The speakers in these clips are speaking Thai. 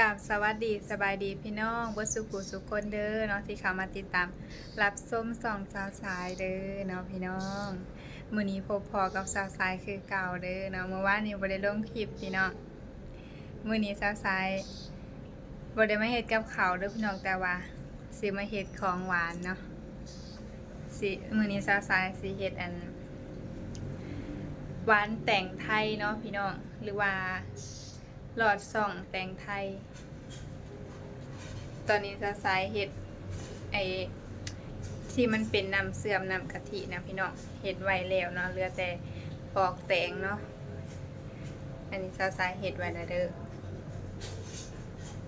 กับสวัสดีสบายดีพี่น้องบดสุขุสุขคนเด้อเนาะที่เข้ามาติดตาม รับส้มสองสาวสายเด้อเนาะพี่น้องมือนี้พบพอกับสาวสายคือเก่าเด้อเนาะเมื่อวานนี้บ่ได้ลงคลิปพี่น้องมือนี้สาวสายบ่ได้มาเฮ็ดกับเขาเด้อพี่น้องแต่ว่าสิมาเฮ็ดของหวานเนาะสิมือนี้สาวสายสิเฮ็ดอันหวานแต่งไทยเนาะพี่น้องหรือว่า หลอดส่องแต่งไทย ตอนนี้จะใช้เห็ดไอที่มันเป็นน้ำเสื่อมน้ำกะทินะพี่น้องเห็ดไว้แล้วเนาะเหลือแต่ปอกแตงเนาะอันนี้จะใช้เห็ดไว้แล้วเด้อ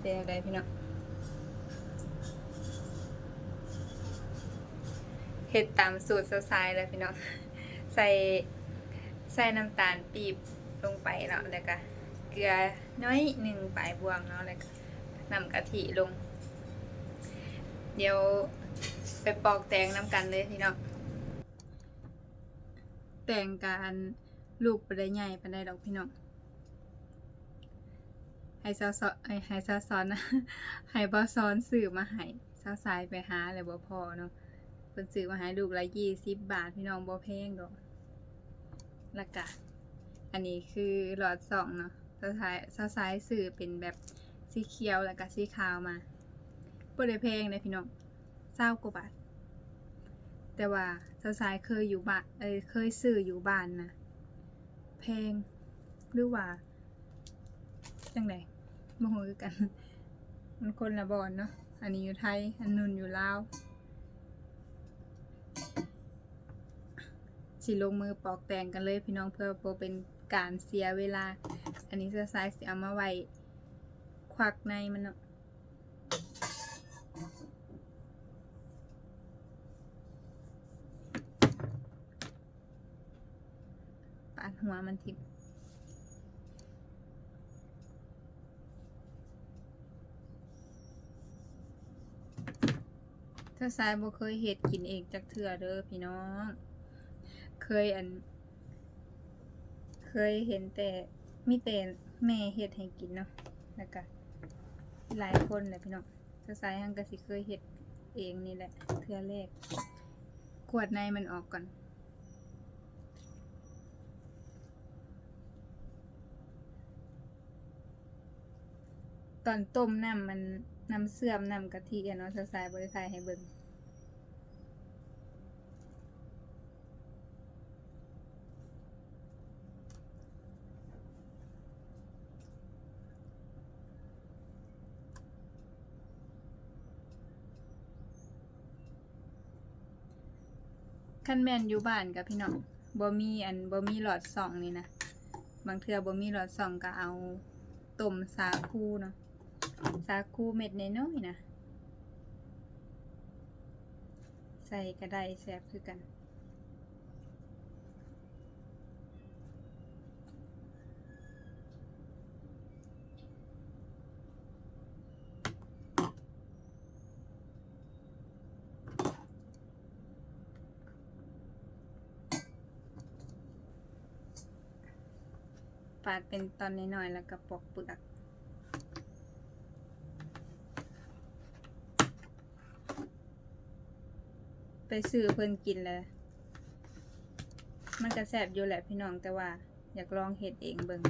เป็นอะไรพี่น้องเห็ดตามสูตรสายเลยพี่น้องใส่ใส่น้ำตาลปีบลงไปเนาะแล้วก็ ลือน้อยหนึ่งปลายบวงเนาะแล้วก็นำกะทิลง เดี๋ยวไปปอกแตงน้ำกันเลยพี่น้องแตงการลูกปได้ใหญ่ปได้ดอกพี่น้องให้ซาซอนไอ้ให้ซาซอนนะให้บอซอนสื่อมาให้ซาสายไปหาเลยบ่พอเนาะเพิ่นซื้อมาให้ลูกละยี่สิบบาทพี่น้องบ่แพงดอกล้วก็อันนี้คือหลอดสองเนาะ สะท้ายสซ้ายสื่อเป็นแบบสีเขียวแล้วก็สีขาวมาบ่ได้แพงเลยพี่น้องเศร้ากว่าบาท แต่ว่าสซ้ายเคยอยู่บ้านเอ้ยเคยซื้ออยู่บ้านนะแพลงหรือว่าจังไดบ่ฮู้คือกัน มันคนละบอนเนาะอันนี้อยู่ไทย อันนู้นอยู่ลาวสิลงมือปอกแต่งกันเลยพี่น้องเพื่อบ่เป็น การเสียเวลา อันนี้จะใช้สิเอามาไว้ควักในมันเนาะปาดหัวมันทิ่มถ้าสายบ่เคยเฮ็ดกินเองจักเทื่อเด้อพี่น้อง เคยอัน เคยเห็นแต่มีแต่แม่เฮ็ดให้กินเนาะแล้วก็หลายคนแหละพี่น้องถ้าสายหังก็สิเคยเฮ็ดเองนี่แหละเทื่อแรกขวดในมันออกก่อนตอนต้มน้ำมันน้ำเสื่อมน้ำกะทิเนาะถ้าสายบริทยให้เบิ่ง คันแม่นอยู่บ้านกับพี่น้องบ่มีอันบ่มีหลอดส่องนี่นะบางเทื่อบ่มีหลอดส่องก็เอาต้มสาคูเนาะสาคูเม็ดน้อยๆนะ ใส่ก็ได้แซ่บคือกันาดเป็นตอนน้อยๆแล้วก็ปอกเปลือกไปซื้อเพิ่นกินเลย มันก็แสบอยู่แหละพี่น้องแต่ว่า อยากลองเห็ดเองเบิ่ง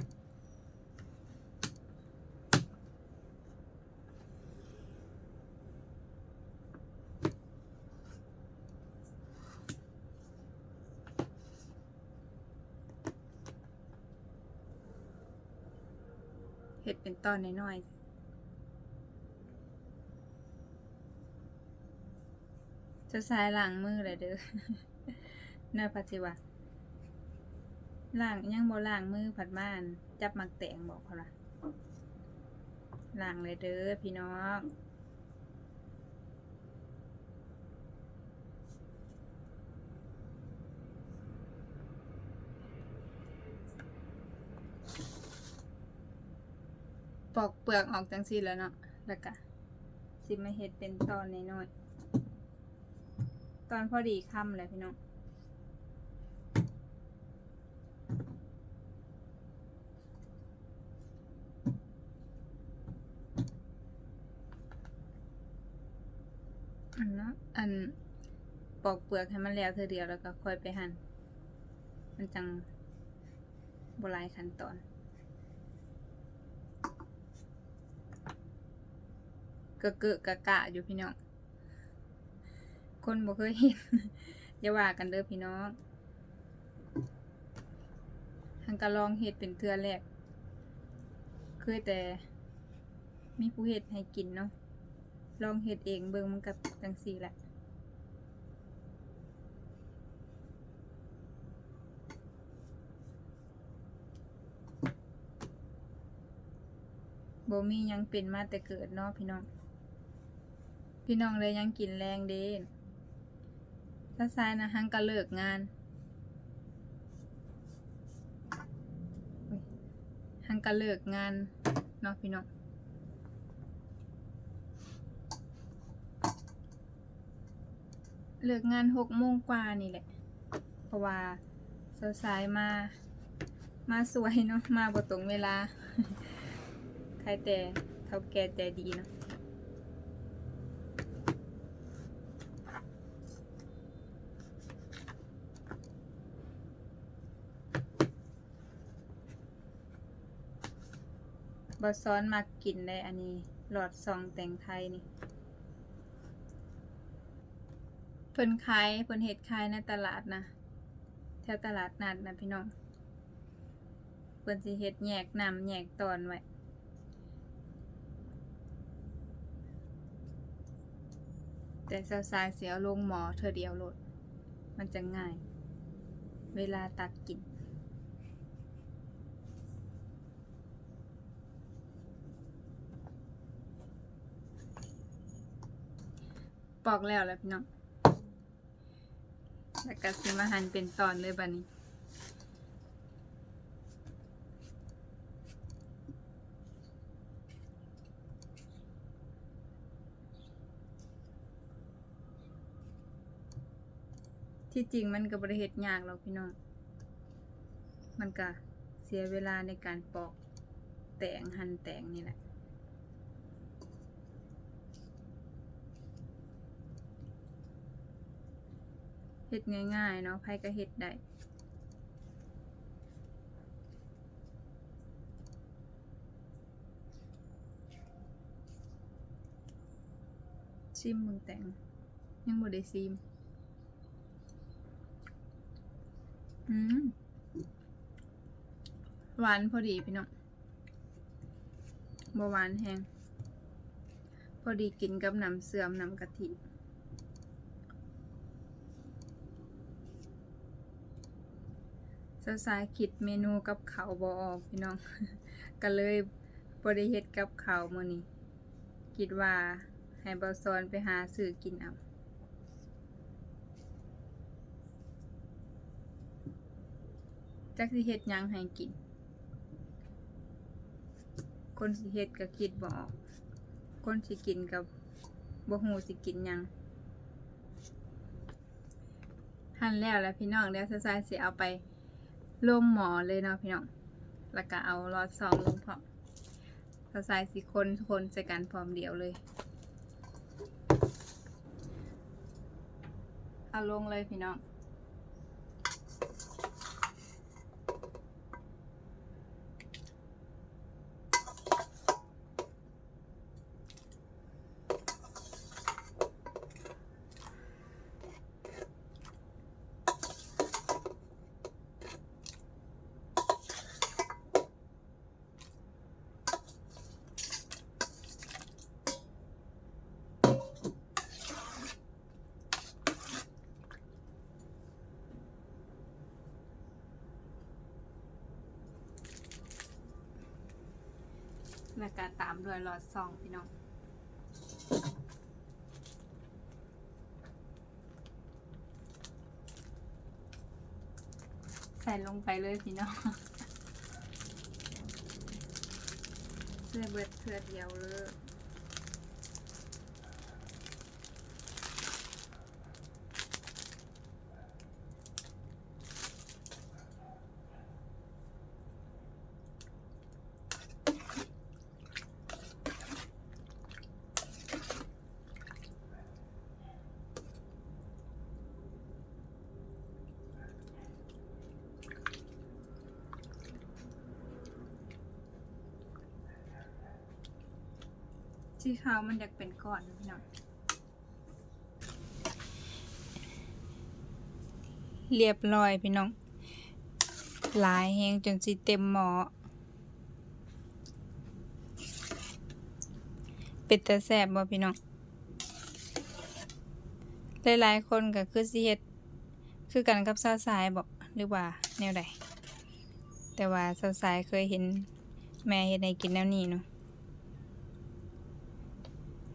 เห็ดเป็นตอนน้อยๆจะใช้ล้างมือเลยเด้อน่าปัจจิวะล้างยังบ่ล้างมือผัดม่าน จับมักแตงบอกเขาละล้างเลยเด้อพี่น้อง ปอกเปลือกออกจังซี่แล้วเนาะแล้วก็สิมาเห็ดเป็นตอนน้อยๆตอนพอดีค่ำเลยพี่น้องอันนะอันปอกเปลือกให้มันแล้วเธอเดียวแล้วก็ค่อยไปหั่น มันจังโบราณขั้นตอน เกะเกะกะกะอยู่พี่น้อง คนบ่เคยเห็นอย่าว่ากันเด้อพี่น้องทังกะลองเฮ็ดเป็นเทือแรก เคยแต่ มีผู้เฮ็ดให้กินเนาะ ลองเฮ็ดเองเบิ่งมันก็จังซี่แหละบ่มียังเป็นมาแต่เกิดเนาะพี่น้อง พี่น้องเลยยังกินแรงเด้ถ้าซายนะหังก็เลิกงานอุ๊ยหังก็เลิกงานเนาะพี่น้องเลิกงานหกโมงกว่านี่แหละ เพราะว่าสายมา มาสวยเนาะ มาบ่ตรงเวลา ใครแต่เท่าแก่ใจดีเนาะ บอซ้อนมากินได้อันนี้ หลอดซองแต่งไทยนี่เพิ่นขายเพิ่นเฮ็ดขายในตลาดนะแถวตลาดนัดนะพี่น้องเพิ่นสิเฮ็ดแยกนำแยกตอนไว้แต่สาวๆเสียลงหมอเธอเดียวโลด มันจะง่าย เวลาตักกิน ปอกแล้วแหล้วพี่น้องแล้วก็สิมาหั่นเป็นตอนเลยบัดนี้ที่จริงมันก็บริเหตุยากหรอกพี่น้อง มันก็เสียเวลาในการปอกแต่งหั่นแต่งนี่แหละ เฮ็ดง่ายๆเนาะไผก็เฮ็ดได้ชิมมึงแต่ง ยังบ่ได้ซิม อืม หวานพอดีพี่น้องบ่หวานแฮงพอดีกินกับน้ำเสื่อมน้ำกะทิ สายคิดเมนูกับเขาบ่ออกพี่น้อง ก็เลยบ่ได้เฮ็ดกับเขาวมื้อนี้คิดว่าให้เบาซอนไปหาซื้อกินเอาจักสิเฮ็ดยังให้กิน คนสิเฮ็ดก็คิดบออกคนสิกินก็บ่ฮู้สิกินยังหั่นแล้วแล้วพี่น้องเดี๋ยวสายๆสิเอาไป ลงหมอเลยเนาะพี่น้อง แล้วก็เอาหลอดซองลงพร้อมสะสายสีคนคนใส่กันพร้อมเดียวเลย เอาลงเลยพี่น้อง แล้วก็ตามด้วยหลอดซองพี่น้อง ใส่ลงไปเลยพี่น้องเสื้อเบิดเสื้อเดียวเลย สีขาวมันอยากเป็นก้อนพี่น้องเรียบร้อยพี่น้องหลายแหงจนสิเต็มหมอเป็นตาแสบบ่พี่น้องหลายๆคนก็คือสิเฮ็ดคือกันกับสาวสายบ่หรือว่าแนวใดแต่ว่าสาวสายเคยเห็นแม่เฮ็ดให้กินแนวนี้เนาะ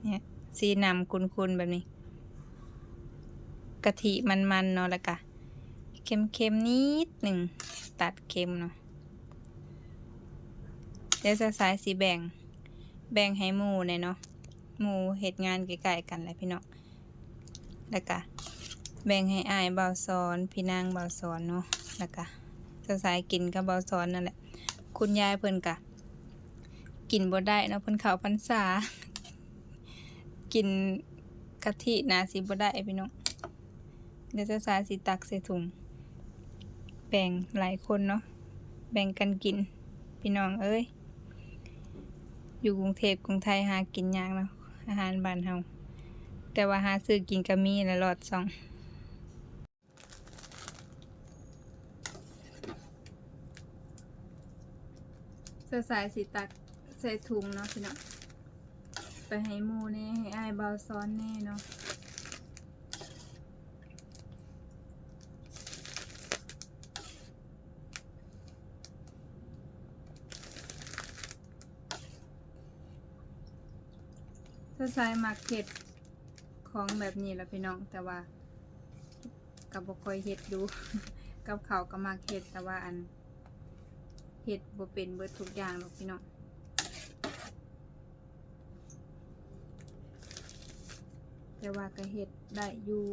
เนี่ยสีนำคุณๆแบบนี้กะทิมันๆเนาะล้วก็เค็มๆนิดหนึ่งตัดเค็มเนาะเดี๋ยวสาวสายสีแบ่ง แบ่งให้หมูเนี่ยเนาะหมูเฮ็ดงานใกล้ๆกันแหละพี่น้องแล้วก็แบ่งให้อายเบาสอนพี่นางเบาสอนเนาะแล้วก็สาสายกินกับเบาสอนนั่นแหละ คุณยายเพิ่นกะกินบ่ได้เนาะเพิ่นเข้าพรรษา กินกะทินาสิบ่ได้พี่น้องเดี๋ยวสาวสาสิตักใส่ถุงแบ่งหลายคนเนาะแบ่งกันกิน พี่น้องเอ้ยอยู่กรุงเทพกรุงไทยหากินยากเนาะอาหารบ้านเฮาแต่ว่าหาซื้อกินก็มีและรอดสองเสื้อสายสีตักใส่ถุงเนาะพี่เนาะ ไปให้หมูแน่ให้อายเบาซ้อนแน่เนาะเสื้อสายมักเผ็ดของแบบนี้แหละพี่น้องแต่ว่ากับบค่อยเฮ็ดดู กับเขาก็มักเฮ็ดแต่ว่าอันเฮ็ดบ่เป็นเบิดทุกอย่างหรอกพี่น้อง แต่ว่าก็เฮ็ดได้อยู่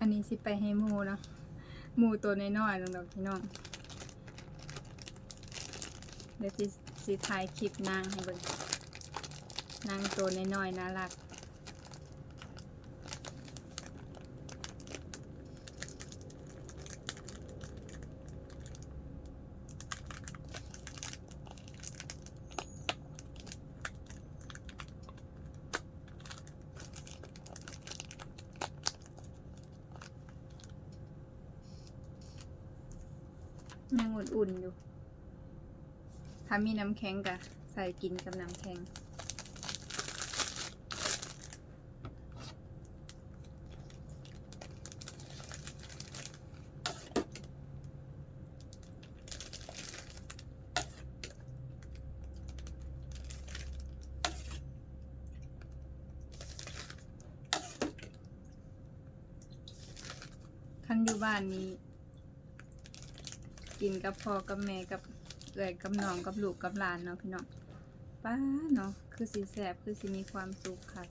อันนี้สิไปให้หมูเนาะ หมูตัวน้อยๆนึงดอกพี่น้องเดี๋ยวสิสิถ่ายคลิปนางให้เบิ่งนางตัวน้อยๆน่ารัก ยังอุ่นๆอยู่ ถ้ามีน้ำแข็งกะใส่กินกับน้ำแข็ง คันอยู่บ้านนี้ กินกับพ่อกับแม่กับเอื้อยกับน้องกับลูกกับหลานเนาะพี่น้องป้าเนาะคือสีแสบคือสีมีความสุขค่ะ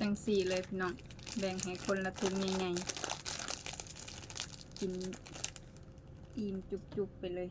จัง สี่เลยพี่น้อง แบ่งให้คนละถุงใหญ่ๆกินอิ่มจุกๆไปเลย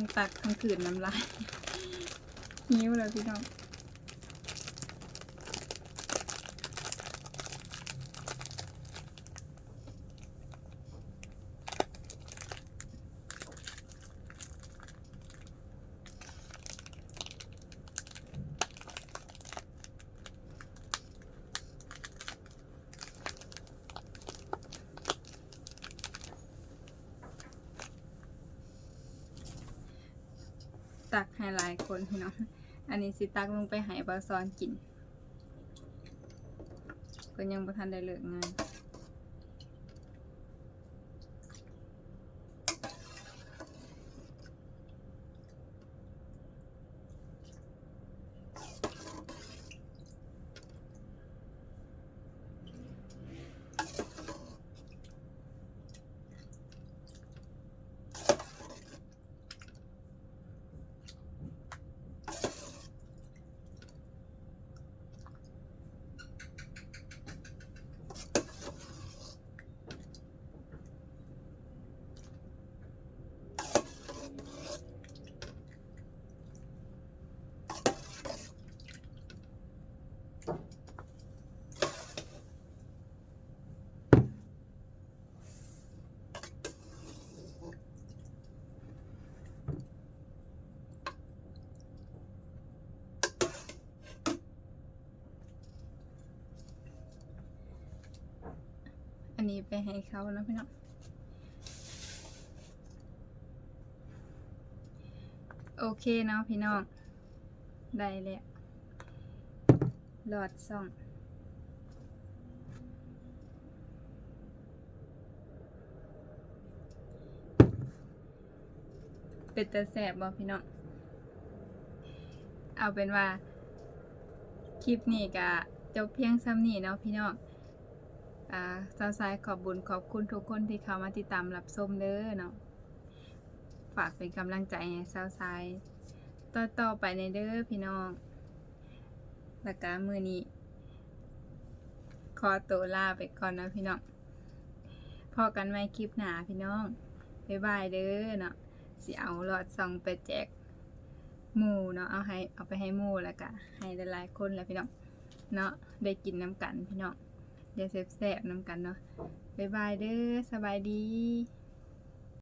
ทั้งตักทั้งขืนน้ำลาย หิวเลยพี่น้อง ตักให้หลายคนพี่น้อง อันนี้สิตักลงไปให้บาซอนกิน ก็ยังบ่ทันได้เลิกงาน นี้ไปให้เขาแล้วพี่น้องโอเคเนาะพี่น้องได้แล้วหลอดส่องเป็นตาแสบบ่พี่น้องเอาเป็นว่า คลิปนี้ก็จบเพียงซ้ำนี้เนาะพี่น้อง อ่าสาวสายขอบบุญขอบคุณทุกคนที่เข้ามาติดตามรับชมเด้อเนาะฝากเป็นกำลังใจให้สาวสายต่อต่อไปในเด้อพี่น้องแล้วก็มือนี้ขอตัวลาไปก่อนนะพี่น้องพอกันไว้คลิปหนาพี่น้องบ๊ายบายเด้อเนาะสิเอาหลอดซองไปแจกหมูเนาะเอาให้เอาไปให้หมูแล้วก็ให้หลายๆคนแล้วพี่น้องเนาะได้กินน้ำกันพี่น้อง เดี๋ยวแสบๆน้ำกันเนาะบ๊ายบายเด้อสบายดี